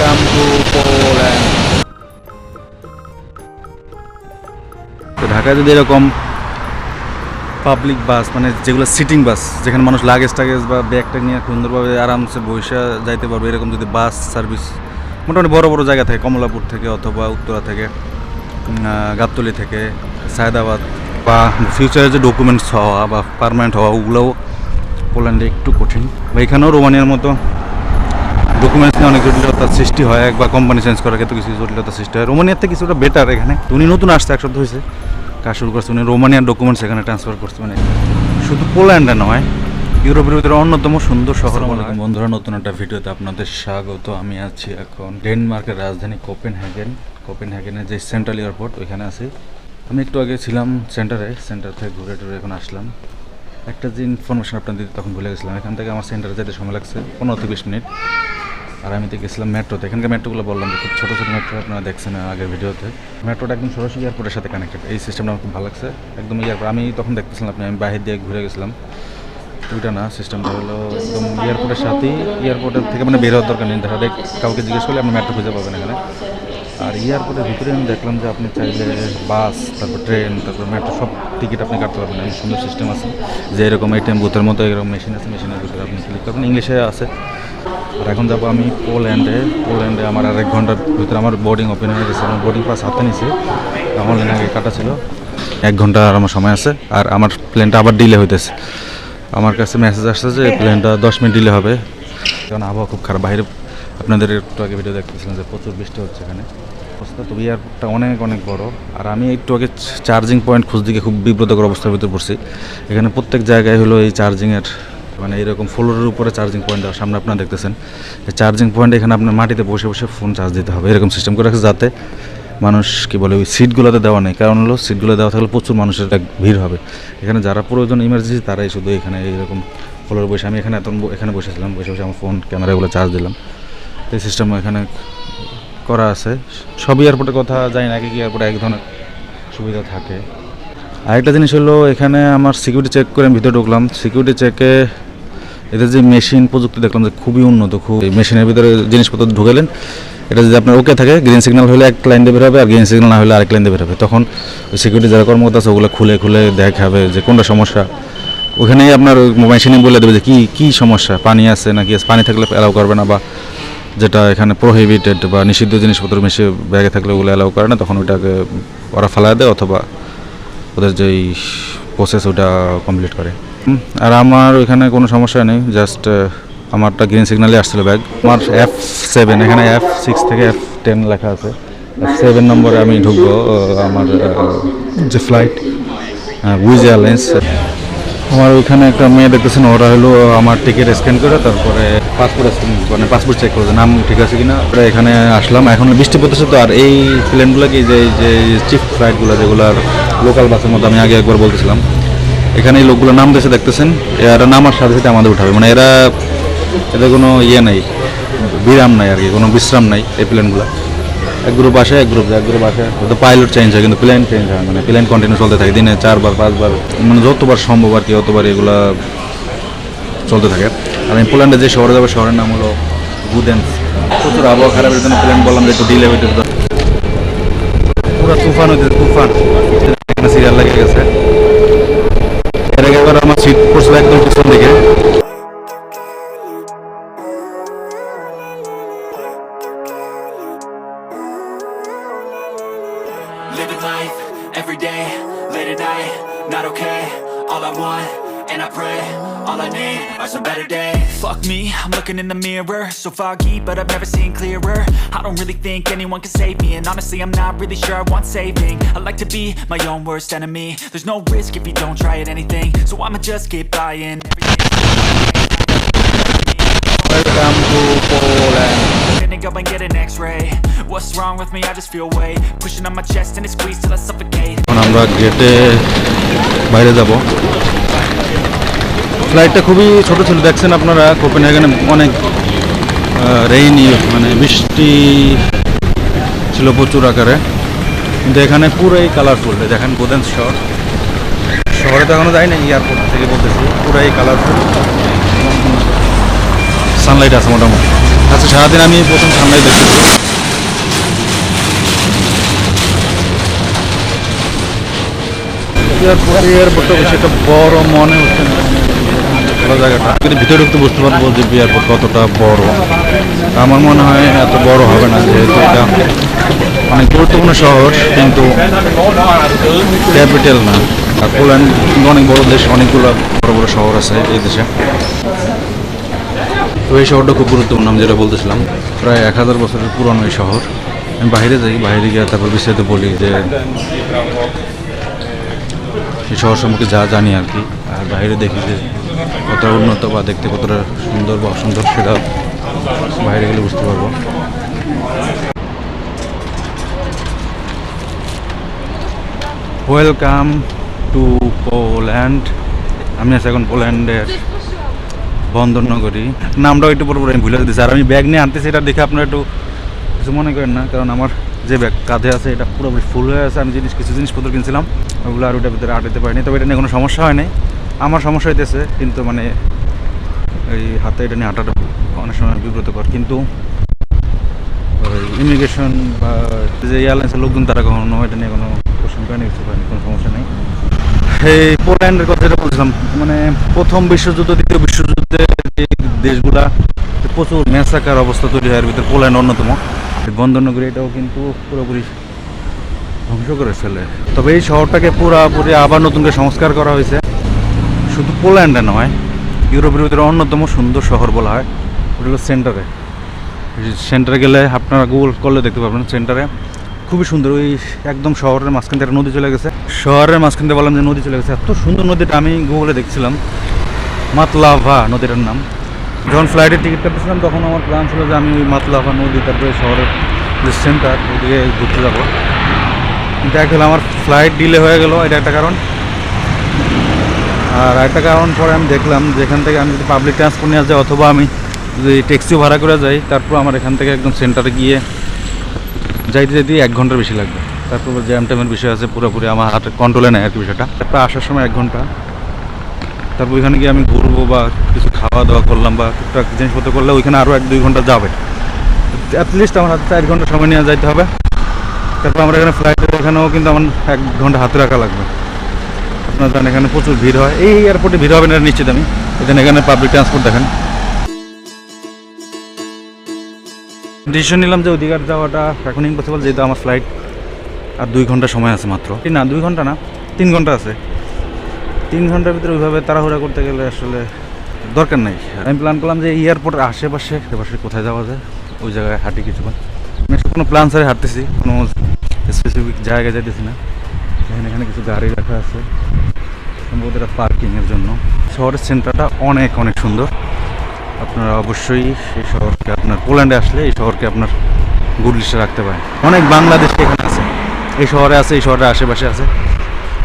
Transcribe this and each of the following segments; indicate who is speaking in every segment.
Speaker 1: Welcome to Poland তো ঢাকায় যদি এরকম পাবলিক বাস মানে যেগুলো সিটিং বাস যেখানে মানুষ লাগেজ টাগেজ বা ব্যাগ ট্যাগ নিয়ে সুন্দরভাবে আরামসে বসে যাইতে পারবে, এরকম যদি বাস সার্ভিস মোটামুটি বড় বড় জায়গা থেকে, কমলাপুর থেকে অথবা উত্তরা থেকে গাবতলী থেকে, সায়দাবাদ বা ফিউচারে যে ডকুমেন্টস হওয়া বা পারমানেন্ট হওয়া, ওগুলোও পোল্যান্ডে একটু কঠিন। বা এখানেও রোমানিয়ার মতো ডকুমেন্টস নিয়ে অনেক জটিলতার সৃষ্টি হয় একবার কোম্পানি চেঞ্জ করার ক্ষেত্রে কিছু জটিলতার সৃষ্টি হয়। রোমানিয়ার থেকে কিছুটা বেটার এখানে। উনি নতুন আসছে এক সপ্তাহ হয়েছে কাজ শুরু করছে উনি রোমানিয়ার ডকুমেন্টস এখানে ট্রান্সফার করছে। মানে শুধু পোল্যান্ডে নয় ইউরোপের ভিতরে অন্যতম সুন্দর শহর বন্ধুরা নতুন একটা ভিডিওতে আপনাদের স্বাগত। আমি আছি এখন ডেনমার্কের রাজধানী কোপেন হ্যাগেন কোপেন হ্যাগেনের যে সেন্ট্রাল এয়ারপোর্ট ওইখানে আছি। আমি একটু আগে ছিলাম সেন্টারে সেন্টার থেকে ঘুরে টুরে এখন আসলাম। একটা যে ইনফরমেশন আপনাদের দিতে তখন ভুলে গেছিলাম। এখান থেকে আমার সেন্টারে যেতে সময় লাগছে পনেরো থেকে বিশ মিনিট। আর আমি তো গেছিলাম মেট্রোতে এখানকার মেট্রোগুলো বললাম যে খুব ছোটো ছোটো মেট্রো আপনারা দেখছেন আগের ভিডিওতে। মেট্রোটা একদম সরাসরি এয়ারপোর্টের সাথে কানেক্টেড এই সিস্টেমটা আমার খুব ভালো লাগছে। একদম এয়ারপোর্ট আমি তখন দেখতেছিলাম আপনি, আমি বাইরে দিয়ে ঘুরে গেছিলাম। ওইটা না সিস্টেমটা হলো একদম এয়ারপোর্টের সাথেই এয়ারপোর্টের থেকে মানে বের হওয়ার দরকার নেই। যায় কাউকে জিজ্ঞেস করলে আপনি মেট্রো খুঁজে পাবেন এখানে। আর এয়ারপোর্টের ভিতরে আমি দেখলাম যে আপনি চাইলে বাস, তারপর ট্রেন, তারপর মেট্রো সব টিকিট আপনি কাটতে পারবেন। এই সুন্দর সিস্টেম আছে। যে এরকম এটিএম বুথের মতো এরকম মেশিন আছে মেশিনের ভিতরে আপনি ক্লিক করবেন। ইংলিশে আছে। আর এখন যাব আমি পোল্যান্ডে পোল্যান্ডে আমার আর এক ঘণ্টার ভিতরে আমার বোর্ডিং ওপেন হয়ে গেছে। আমার বোর্ডিং পাস হাতে নিছে। অনলাইনে আগে কাটা ছিল। এক ঘণ্টা আর আমার সময় আছে। আর আমার প্লেনটা আবার ডিলে হইতেছে। আমার কাছে মেসেজ আসছে যে প্লেনটা দশ মিনিট ডিলে হবে। কারণ আবহাওয়া খুব খারাপ। বাইরে আপনাদের একটু আগে ভিডিও দেখতেছিলাম যে প্রচুর বৃষ্টি হচ্ছে এখানে। অবস্থা তো এয়ারপোর্টটা অনেক অনেক বড়। আর আমি একটু আগে চার্জিং পয়েন্ট খুঁজ দিকে খুব বিব্রতকর অবস্থার ভিতরে পড়ছি। এখানে প্রত্যেক জায়গায় হলো এই চার্জিংয়ের মানে এরকম ফ্লোরের উপরে চার্জিং পয়েন্ট দেওয়া সামনে আপনারা দেখতেছেন। চার্জিং পয়েন্ট এখানে আপনার মাটিতে বসে বসে ফোন চার্জ দিতে হবে, এরকম সিস্টেম করে রাখছে যাতে মানুষ কি বলে ওই সিটগুলোতে দেওয়া নেই। কারণ হলো সিটগুলো দেওয়া থাকলে প্রচুর মানুষের একটা ভিড় হবে। এখানে যারা প্রয়োজন ইমার্জেন্সি তারাই শুধু এখানে এইরকম ফ্লোরে বসে। আমি এখানে এত এখানে বসেছিলাম, বসে বসে আমার ফোন ক্যামেরাগুলো চার্জ দিলাম। এই সিস্টেম এখানে করা আছে। সব এয়ারপোর্টের কথা জানি না কি এয়ারপোর্টে এক ধরনের সুবিধা থাকে। আরেকটা জিনিস হলো, এখানে আমার সিকিউরিটি চেক করে আমি ভিতরে ঢুকলাম। সিকিউরিটি চেকে এদের যে মেশিন প্রযুক্তি দেখলাম যে খুবই উন্নত, খুব এই মেশিনের ভিতরে জিনিসপত্র ঢুকেলেন এটা যদি আপনার ওকে থাকে গ্রিন সিগন্যাল হলে এক লাইন দিয়ে বের হবে আর গ্রিন সিগন্যাল না হলে আরেক লাইন দিয়ে বের হবে। তখন সিকিউরিটি যারা কর্মকর্তা আছে, ওগুলো খুলে খুলে দেখাবে যে কোনটা সমস্যা। ওখানেই আপনার মেশিনে বলে দেবে যে কী কী সমস্যা? পানি আছে নাকি? পানি থাকলে অ্যালাউ করবে না বা যেটা এখানে প্রোহিবিটেড বা নিষিদ্ধ জিনিসপত্র মিশে ব্যাগে থাকলে ওগুলো অ্যালাউ করে না, তখন ওইটাকে ওরা ফালা দেয় অথবা ওদের যেই প্রসেস ওটা কমপ্লিট করে। আর আমার ওইখানে কোনো সমস্যা নেই জাস্ট আমারটা গ্রিন সিগনালে আসছিল ব্যাগ আমার এফ সেভেন এখানে এফ সিক্স থেকে এফ টেন লেখা আছে। এফ সেভেন নম্বরে আমি ঢুকবো আমার যে ফ্লাইট উইজ এয়ারলাইন্স আমার ওইখানে একটা মেয়ে দেখতেছেন, ওরা হলো আমার টিকিট স্ক্যান করে তারপরে পাসপোর্ট স্ক্যান মানে পাসপোর্ট চেক করছে নাম ঠিক আছে কিনা। তারপরে এখানে আসলাম, এখন বৃষ্টি পড়তেছে তো, আর এই প্লেনগুলো কি যে যে চিপ ফ্লাইটগুলো যেগুলোর লোকাল বাসের মধ্যে আমি আগে একবার বলতেছিলাম, এখানে এই লোকগুলো নাম দেশে দেখতেছেন, এরা নামার সাথে সাথে আমাদের উঠাবে। মানে এরা, এদের কোনো ইয়ে নেই, বিরাম নাই আর কি, কোনো বিশ্রাম নাই এই প্লেনগুলো। এক গ্রুপ আসে, এক গ্রুপ এক গ্রুপ আসে। তো পাইলট চেঞ্জ হয়, কিন্তু প্লেন চেঞ্জ হয় মানে প্লেন কন্টিনিউ চলতে থাকে, দিনে চারবার, পাঁচবার মানে যতবার সম্ভব আর কি, অতবার এগুলা চলতে থাকে। আর আমি পোল্যান্ডে যে শহরে যাব, শহরের নাম হলো গুদেন্স। প্রচুর আবহাওয়া খারাপের জন্য প্লেন বললাম যে একটু ডিলে হইতে পুরো তুফান হইতে তুফান। সিরিয়াল লেগে গেছে। আমার সিট পড়ছিল একদম পিছন দিকে
Speaker 2: I want, and I pray, all I need are some better days. Fuck me, I'm looking in the mirror, so foggy, but I've never seen clearer. I don't really think anyone can save me, and honestly, I'm not really sure I want saving. I like to be my own worst enemy. There's no risk if you don't try at anything, so I'ma just keep buying everything.
Speaker 1: Welcome to Poland
Speaker 2: Gonna go and get an x-ray What's wrong with me? I just feel weight Pushing on my chest and it squeezes till I suffocate
Speaker 1: এখন আমরা গেটে বাইরে যাব ফ্লাইটটা খুবই ছোট ছিল। দেখছেন আপনারা কোপেন কোপেনহেগেনে অনেক রেইনি মানে বৃষ্টি ছিল প্রচুর আকারে। কিন্তু এখানে পুরোই কালারফুল দেখেন বোদেন শহর শহরে তো এখনও যাই না এয়ারপোর্ট থেকে বলতেছি, পুরাই কালারফুল সানলাইট আছে মোটামুটি। আচ্ছা সারাদিন আমি প্রথম সানলাইট দেখতেছি। এয়ারপোর্টটা বেশি একটা বড় মনে জায়গাটা ভিতরে ঢুকতে বুঝতে পারব যে এয়ারপোর্ট কতটা বড়। আমার মনে হয় এত বড় হবে না যেহেতু এটা অনেক গুরুত্বপূর্ণ শহর, কিন্তু ক্যাপিটাল না। আর পোল্যান্ড অনেক বড় দেশ, অনেকগুলো বড় বড় শহর আছে এই দেশে। তো এই শহরটা খুব গুরুত্বপূর্ণ, আমি যেটা বলতেছিলাম। প্রায় এক হাজার বছরের পুরনো এই শহর। আমি বাইরে যাই, বাইরে গিয়ে তারপর বিস্তারিত বলি যে এই শহর সম্পর্কে যা জানি আর কি, আর বাইরে দেখি যে কতটা উন্নত বা দেখতে কতটা সুন্দর বা অসুন্দর সেটা বাইরে গেলে বুঝতে পারব। ওয়েলকাম টু পোল্যান্ড আমি আছি এখন পোল্যান্ডের বন্দরনগরী। নামটাও একটু পুরোপুরি আমি ভুলে দিচ্ছি আর আমি ব্যাগ নিয়ে আনতেছি, এটা দেখে আপনারা একটু কিছু মনে করেন না, কারণ আমার যে ব্যাগ কাঁধে আছে, এটা পুরোপুরি ফুল হয়ে আছে, আমি জিনিস কিছু জিনিসপত্র কিনছিলাম, ওগুলো আর ওটার ভিতরে আটাতে পারিনি, তবে এটা নিয়ে কোনো সমস্যা হয় নাই আমার সমস্যা হইতেছে, কিন্তু মানে এই হাতে এটা নিয়ে হাঁটাটা অনেক সময় বিব্রতকর, কিন্তু ইমিগ্রেশন বা যে এয়ারলাইন্সের লোকজন, তারা কখনো এটা নিয়ে কোনো কোশ্চেন করেনি, কিছু করেনি, কোনো সমস্যা নেই। এই পোল্যান্ডের কথা যেটা বলছিলাম মানে প্রথম বিশ্বযুদ্ধ, দ্বিতীয় বিশ্বযুদ্ধে যে দেশগুলা প্রচুর ম্যাসাকার অবস্থা তৈরি হয়, এর ভিতরে পোল্যান্ড অন্যতম। বন্দরনগরী এটাও কিন্তু পুরোপুরি ধ্বংস করে ফেলে তবে এই শহরটাকে পুরোপুরি আবার নতুন করে সংস্কার করা হয়েছে। শুধু পোল্যান্ডে নয়, ইউরোপের ভিতরে অন্যতম সুন্দর শহর বলা হয়। ওটা হলো সেন্টারে। সেন্টারে গেলে আপনারা গুগল করলে দেখতে পাবেন সেন্টারে। খুবই সুন্দর, ওই একদম শহরের মাঝখান থেকে নদী চলে গেছে। শহরের মাঝখান থেকে বললাম যে নদী চলে গেছে। এত সুন্দর নদীটা আমি গুগলে দেখছিলাম। মাতলাভা নদীটার নাম। যখন ফ্লাইটের টিকিট কাটতেছিলাম, তখন আমার প্ল্যান ছিল যে আমি ওই মাতলাভা নদী, তারপরে শহরের যে সেন্টার ওদিকে ঘুরতে যাব। কিন্তু actually আমার ফ্লাইট ডিলে হয়ে গেল, এটা একটা কারণ। আর একটা কারণ পরে আমি দেখলাম যে এখান থেকে আমি যদি পাবলিক ট্রান্সপোর্ট নিয়ে যাই, অথবা আমি যদি ট্যাক্সিও ভাড়া করে যাই, তারপর আমার এখান থেকে একদম সেন্টারে গিয়ে যাইতে যাইতে এক ঘণ্টার বেশি লাগবে। তারপর জ্যাম ট্যামের বিষয় আছে, পুরোপুরি আমার হাতে কন্ট্রোলে নেয় আর কি বিষয়টা। তারপর আসার সময় এক ঘণ্টা। তারপর ওইখানে গিয়ে আমি ঘুরবো বা কিছু খাওয়া দাওয়া করলাম বা টুকটাক জিনিসপত্র করলে ওইখানে আরও এক দুই ঘণ্টা যাবে। অ্যাটলিস্ট আমার হাতে চার ঘণ্টা সময় নিয়ে যাইতে হবে। তারপর আমরা এখানে ফ্লাইটে এখানেও কিন্তু আমার এক ঘণ্টা হাতে রাখা লাগবে। আপনারা জানেন এখানে প্রচুর ভিড় হয়। এই এয়ারপোর্টে ভিড় হবে না নিশ্চিত আমি। এখানে এখানে পাবলিক ট্রান্সপোর্ট দেখেন। ডিসিশন নিলাম যে অধিকার যাওয়াটা এখন ইম্পসিবল যেহেতু আমার ফ্লাইট আর দুই ঘণ্টা সময় আছে মাত্র। না, দুই ঘণ্টা না, তিন ঘণ্টা আছে। তিন ঘণ্টার ভিতরে ওইভাবে তাড়াহুড়া করতে গেলে আসলে দরকার নাই। আমি প্ল্যান করলাম যে এয়ারপোর্টের আশেপাশে আশেপাশে কোথায় যাওয়া যায়? ওই জায়গায় হাঁটি কিছুক্ষণ। আমি আসলে কোনো প্ল্যান ছাড়াই হাঁটতেছি, কোনো স্পেসিফিক জায়গায় যাইতেছি না। এখানে এখানে কিছু গাড়ি রাখা আছে, সম্ভবত এটা পার্কিংয়ের জন্য। শহরের সেন্টারটা অনেক অনেক সুন্দর। আপনারা অবশ্যই এই শহরকে আপনার পোল্যান্ডে আসলে এই শহরকে আপনার গুড লিস্টে রাখতে পারেন। অনেক বাংলাদেশ এখানে আছে। এই শহরে আছে, এই শহরের আশেপাশে আছে।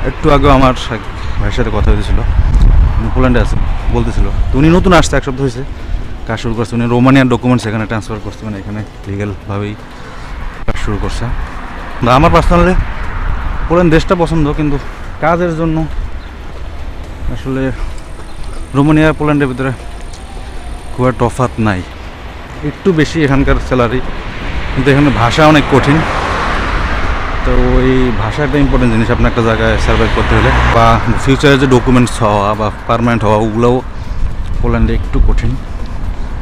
Speaker 1: একটু আগেও আমার ভাইয়ের সাথে কথা হয়েছিল পোল্যান্ডে আছে, বলতেছিল, তো উনি নতুন আসছে, এক সপ্তাহ হয়েছে কাজ শুরু করছে। উনি রোমানিয়ান ডকুমেন্টস এখানে ট্রান্সফার করছে মানে এখানে লিগেলভাবেই কাজ শুরু করছে। বা আমার পার্সোনালি পোল্যান্ড দেশটা পছন্দ, কিন্তু কাজের জন্য আসলে রোমানিয়া, পোল্যান্ডের ভিতরে খুব একটা তফাৎ নাই। একটু বেশি এখানকার স্যালারি কিন্তু এখানে ভাষা অনেক কঠিন। তো ওই ভাষা একটা ইম্পর্টেন্ট জিনিস আপনার একটা জায়গায় সার্ভাইভ করতে হলে বা ফিউচারে যে ডকুমেন্টস হওয়া বা পারমানেন্ট হওয়া, ওগুলোও পোল্যান্ডে একটু কঠিন।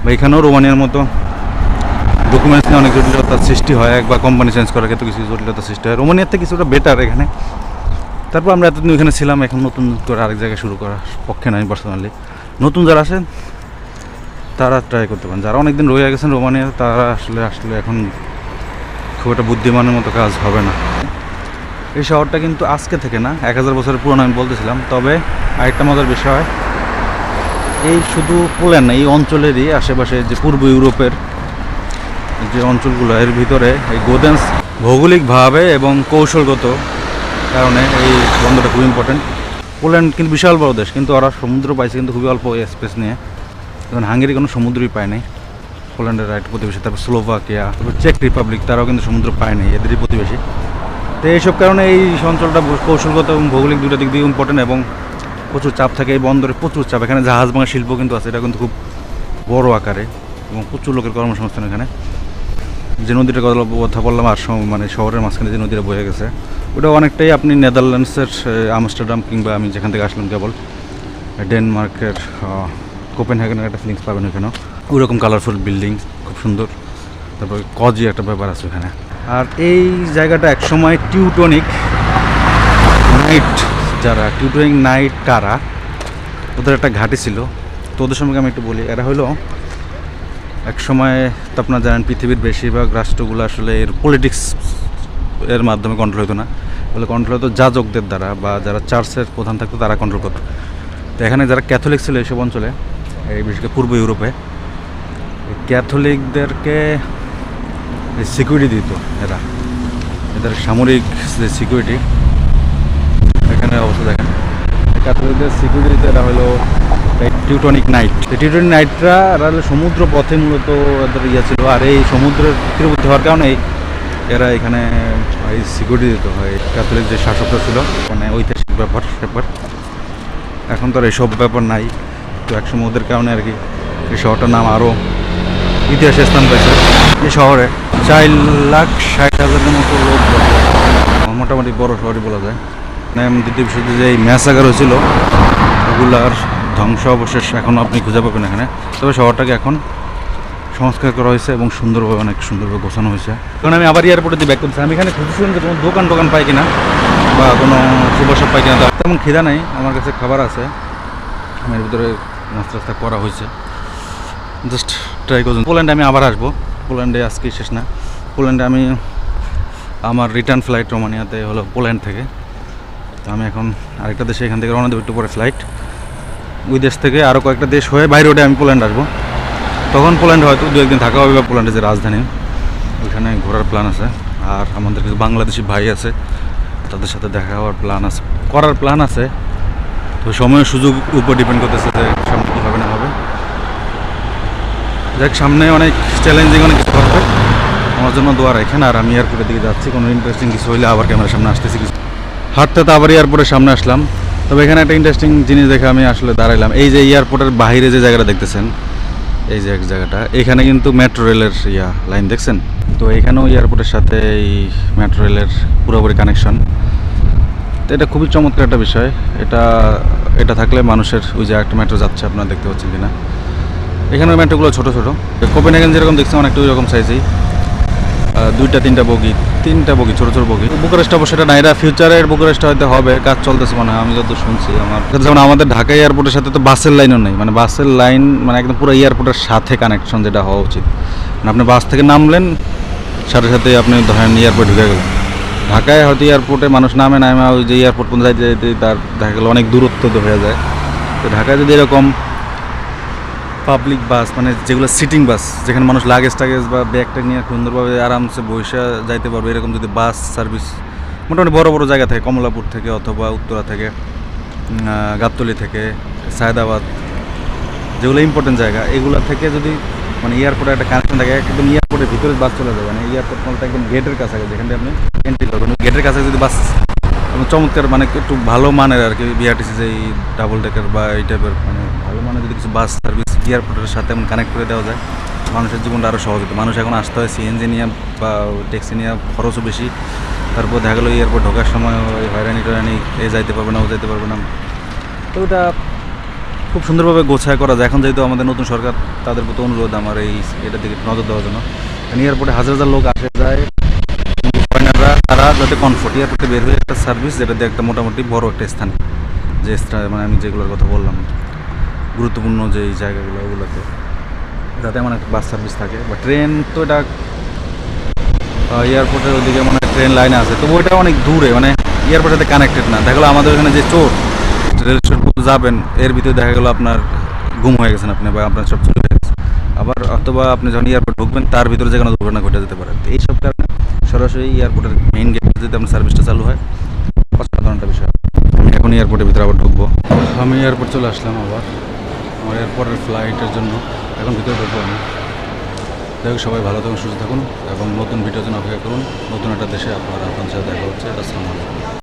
Speaker 1: বা এখানেও রোমানিয়ার মতো ডকুমেন্টস নিয়ে অনেক জটিলতার সৃষ্টি হয়, এক বা কোম্পানি চেঞ্জ করার ক্ষেত্রে কিছু জটিলতার সৃষ্টি হয়। রোমানিয়ার থেকে কিছুটা বেটার এখানে। তারপর আমরা এতদিন ওখানে ছিলাম, এখন নতুন করে আরেক জায়গায় শুরু করার পক্ষে নয় পার্সোনালি নতুন যারা আছেন তারা ট্রাই করতে পারেন। যারা অনেকদিন রয়ে গেছেন রোমানিয়া তারা আসলে আসলে এখন খুব একটা বুদ্ধিমানের মতো কাজ হবে না। এই শহরটা কিন্তু আজকে থেকে না, এক হাজার বছরের পুরনো আমি বলতেছিলাম, তবে আরেকটা মজার বিষয়, এই শুধু পোল্যান্ড না, এই অঞ্চলেরই আশেপাশে যে পূর্ব ইউরোপের যে অঞ্চলগুলো, এর ভিতরে এই গোদেন্স ভৌগোলিকভাবে এবং কৌশলগত কারণে এই বন্দরটা খুব ইম্পর্টেন্ট পোল্যান্ড কিন্তু বিশাল বড় দেশ, কিন্তু ওরা সমুদ্র পাইছে কিন্তু খুবই অল্প স্পেস নিয়ে। যেমন হাঙ্গেরি কোনো সমুদ্রই পায় নাই। পোল্যান্ডের রাইট প্রতিবেশী, তারপর স্লোভাকিয়া, তারপর চেক রিপাবলিক, তারাও কিন্তু সমুদ্র পায় নাই এদেরই প্রতিবেশী। তো এইসব কারণে এই অঞ্চলটা কৌশলগত এবং ভৌগোলিক দুটো দিক দিয়ে ইম্পর্টেন্ট এবং প্রচুর চাপ থাকে। এই বন্দরে প্রচুর চাপ। এখানে জাহাজ ভাঙা শিল্প কিন্তু আছে, এটা কিন্তু খুব বড় আকারে এবং প্রচুর লোকের কর্মসংস্থান এখানে। যে নদীটার কথা বললাম, আর মানে শহরের মাঝখানে যে নদীটা বয়ে গেছে, ওটা অনেকটাই আপনি নেদারল্যান্ডসের আমস্টারডাম কিংবা আমি যেখান থেকে আসলাম কেবল, ডেনমার্কের কোপেন হ্যাগেনের একটা ফিলিংস পাবেন ওখানেও ওই রকম কালারফুল বিল্ডিং খুব সুন্দর। তারপর কজি একটা ব্যাপার আছে ওখানে। আর এই জায়গাটা একসময় টিউটনিক নাইট যারা টিউটনিক নাইট কারা, ওদের একটা ঘাঁটি ছিল। তো ওদের সম্পর্কে আমি একটু বলি, এরা হলো এক সময় তো আপনারা জানেন পৃথিবীর বেশিরভাগ রাষ্ট্রগুলো আসলে এর পলিটিক্স এর মাধ্যমে কন্ট্রোল হতো না। বলে কন্ট্রোল হতো যাজকদের দ্বারা বা যারা চার্চের প্রধান থাকতো তারা কন্ট্রোল করতো। তো এখানে যারা ক্যাথলিক ছিল এইসব অঞ্চলে এই বিশেষ করে পূর্ব ইউরোপে। ক্যাথলিকদেরকে সিকিউরিটি দিত এরা। এদের সামরিক যে সিকিউরিটি এখানে অবস্থা দেখেন। ক্যাথলিকদের সিকিউরিটিতে এরা হলো টিউটনিক নাইট টিউটনিক নাইটরা এরা হলো সমুদ্র পথে মূলত এদের ইয়ে ছিল। আর এই সমুদ্রের তীরবর্তী হওয়ার কারণে এরা এখানে এই সিকিউরিটি দিত। হয় ক্যাথলিক যে শাসকরা ছিল মানে ঐতিহাসিক ব্যাপার ব্যাপার এখন তো আর এইসব ব্যাপার নাই। একসময় ওদের কারণে আর কি এই শহরটার নাম আরও ইতিহাসে স্থান পেয়েছে এই শহরে চার লাখ ষাট হাজারের মতো লোক মোটামুটি বড় শহরই বলা যায়। দ্বিতীয় বিশ্বযুদ্ধে যে ম্যাসাগার হয়েছিল, ওগুলার ধ্বংস অবশেষ এখন আপনি খুঁজে পাবেন এখানে। তবে শহরটাকে এখন সংস্কার করা হয়েছে এবং সুন্দরভাবে, অনেক সুন্দরভাবে গোছানো হয়েছে। কারণ আমি আবার এয়ারপোর্টে দিয়ে ব্যাক করছি, আমি এখানে খুঁজছিলাম যে কোনো দোকান টোকান পাই কিনা বা কোনো সুবাসব পাই কিনা। তো তেমন খিদা নেই, আমার কাছে খাবার আছে। আমার ভিতরে নাস্তা টাস্তা করা হয়েছে। জাস্ট ট্রাই করুন। পোল্যান্ডে আমি আবার আসব। পোল্যান্ডে আজকে শেষ না। পোল্যান্ডে আমি আমার রিটার্ন ফ্লাইট রোমানিয়াতে হলো পোল্যান্ড থেকে। তো আমি এখন আরেকটা দেশে এখান থেকে রওনা দেবো, একটু পরে ফ্লাইট ওই দেশ থেকে আরও কয়েকটা দেশ হয়ে বাইরে ওঠে আমি পোল্যান্ড আসব। তখন পোল্যান্ড হয়তো দু একদিন থাকা হবে বা পোল্যান্ডের যে রাজধানী। ওইখানে ঘোরার প্ল্যান আছে। আর আমাদের কিছু বাংলাদেশি ভাই আছে। তাদের সাথে দেখা হওয়ার প্ল্যান আছে। করার প্ল্যান আছে। তো সময় সুযোগ উপর ডিপেন্ড করতেছে যে সামনে কী হবে না হবে যাক, সামনে অনেক চ্যালেঞ্জিং অনেক কিছু হবে। আমার জন্য দোয়া রাখেন, আর আমি এয়ারপোর্টের দিকে যাচ্ছি, কোনো ইন্টারেস্টিং কিছু হইলে আবার ক্যামেরার সামনে আসতেছি। কিছু হাঁটতে তো আবার এয়ারপোর্টের সামনে আসলাম। তবে এখানে একটা ইন্টারেস্টিং জিনিস দেখে আমি আসলে দাঁড়াইলাম। এই যে এয়ারপোর্টের বাইরে যে জায়গাটা দেখতেছেন, এই যে এক জায়গাটা, এখানে কিন্তু মেট্রো রেলের ইয়া লাইন দেখছেন? তো এখানেও এয়ারপোর্টের সাথে এই মেট্রো রেলের পুরোপুরি কানেকশন তো এটা খুবই চমৎকার একটা বিষয়। এটা এটা থাকলে মানুষের ওই যে একটা মেট্রো যাচ্ছে, আপনারা দেখতে পাচ্ছেন কিনা। এখানে মেট্রোগুলো ছোটো ছোটো। কোপেনহেগেন যেরকম দেখছি, অনেকটা ওই রকম সাইজেই দুইটা, তিনটা বগি তিনটা বগি, ছোটো ছোটো বগি। বুকারেস্ট অবশ্য এটা না এটা ফিউচারের বুকারেস্ট হয়তো হবে, কাজ চলতেছে মনে আমি যত শুনছি আমার। যেমন আমাদের ঢাকা এয়ারপোর্টের সাথে তো বাসের লাইনও নেই মানে বাসের লাইন মানে একদম পুরো এয়ারপোর্টের সাথে কানেকশন যেটা হওয়া উচিত। মানে আপনি বাস থেকে নামলেন, সাথে সাথে আপনি ধরেন এয়ারপোর্ট ঢুকে গেলেন। ঢাকায় হয়তো এয়ারপোর্টে মানুষ নামে নামে ওই যে এয়ারপোর্ট পর্যন্ত যাইতে যাইতে তার দেখা গেলো অনেক দূরত্ব হয়ে যায়। তো ঢাকায় যদি এরকম পাবলিক বাস মানে যেগুলো সিটিং বাস যেখানে মানুষ লাগেজ টাগেজ বা ব্যাগ ট্যাগ নিয়ে সুন্দরভাবে আরামসে বসে যাইতে পারবে, এরকম যদি বাস সার্ভিস মোটামুটি বড় বড় জায়গা থেকে, কমলাপুর থেকে অথবা উত্তরা থেকে গাবতলি থেকে, সায়দাবাদ, যেগুলো ইম্পর্টেন্ট জায়গা, এগুলো থেকে যদি মানে এয়ারপোর্টে একটা কানেকশন থাকে, একদম এয়ারপোর্টের ভিতরে বাস চলে যাবে মানে এয়ারপোর্ট একদম গেটের কাছে যেখান আপনি এন্ট্রি করবেন। গেটের কাছে যদি বাস চমৎকার মানে একটু ভালো মানের আর কি বিআরটিসি যে ডাবল ডেকার বা এই টাইপের মানে ভালো মানের যদি কিছু বাস সার্ভিস এয়ারপোর্টের সাথে এমন কানেক্ট করে দেওয়া যায় মানুষের জীবনটা আরও সহজ হতো। মানুষ এখন আসতে হয় সিএনজি নিয়ে বা ট্যাক্সি নিয়ে, খরচও বেশি। তারপর দেখা গেলো এয়ারপোর্ট ঢোকার সময় ওই হয়রানি টয়রানি, এ যাইতে পারবে না, ও যাইতে পারবে না। তো ওটা খুব সুন্দরভাবে গোছায় করা যায়। এখন যেহেতু আমাদের নতুন সরকার, তাদের প্রতি অনুরোধ আমার এই এটার দিকে নজর দেওয়ার জন্য। এয়ারপোর্টে হাজার হাজার লোক আসে, যায়। তারা যাতে কমফোর্ট থেকে বের হয়ে একটা সার্ভিস যেটা দিয়ে একটা মোটামুটি বড় একটা স্থান, যে মানে আমি যেগুলোর কথা বললাম, গুরুত্বপূর্ণ যে জায়গাগুলো ওগুলোতে, যাতে এমন একটা বাস সার্ভিস থাকে। বা ট্রেন তো এটা এয়ারপোর্টের ওদিকে মানে ট্রেন লাইন আছে। তো ওইটা অনেক দূরে মানে এয়ারপোর্টের সাথে কানেক্টেড না। দেখা গেলো আমাদের ওখানে যে চোর, রেল স্টেশন যাবেন, এর ভিতরে দেখা গেলো আপনার গুম হয়ে গেছেন আপনি বা আপনার সব চলে গেছে। আবার অথবা আপনি যখন এয়ারপোর্ট ঢুকবেন, তার ভিতরে যে কোনো দুর্ঘটনা ঘটে যেতে পারে। এইসব কারণে সরাসরি এয়ারপোর্টের মেইন গেটে যদি আপনার সার্ভিসটা চালু হয় অসাধারণ একটা বিষয়। আমি এখন এয়ারপোর্টের ভিতরে আবার ঢুকবো। আমি এয়ারপোর্ট চলে আসলাম আবার। আমার এয়ারপোর্টের ফ্লাইটের জন্য এখন ভিতরে ঢুকবো আমি। যাই হোক, সবাই ভালো থাকুন, সুস্থ থাকুন এবং নতুন ভিডিওর জন্য অপেক্ষা করুন। নতুন একটা দেশে আপনার আপনার সাথে দেখা হচ্ছে। আসসালামু আলাইকুম।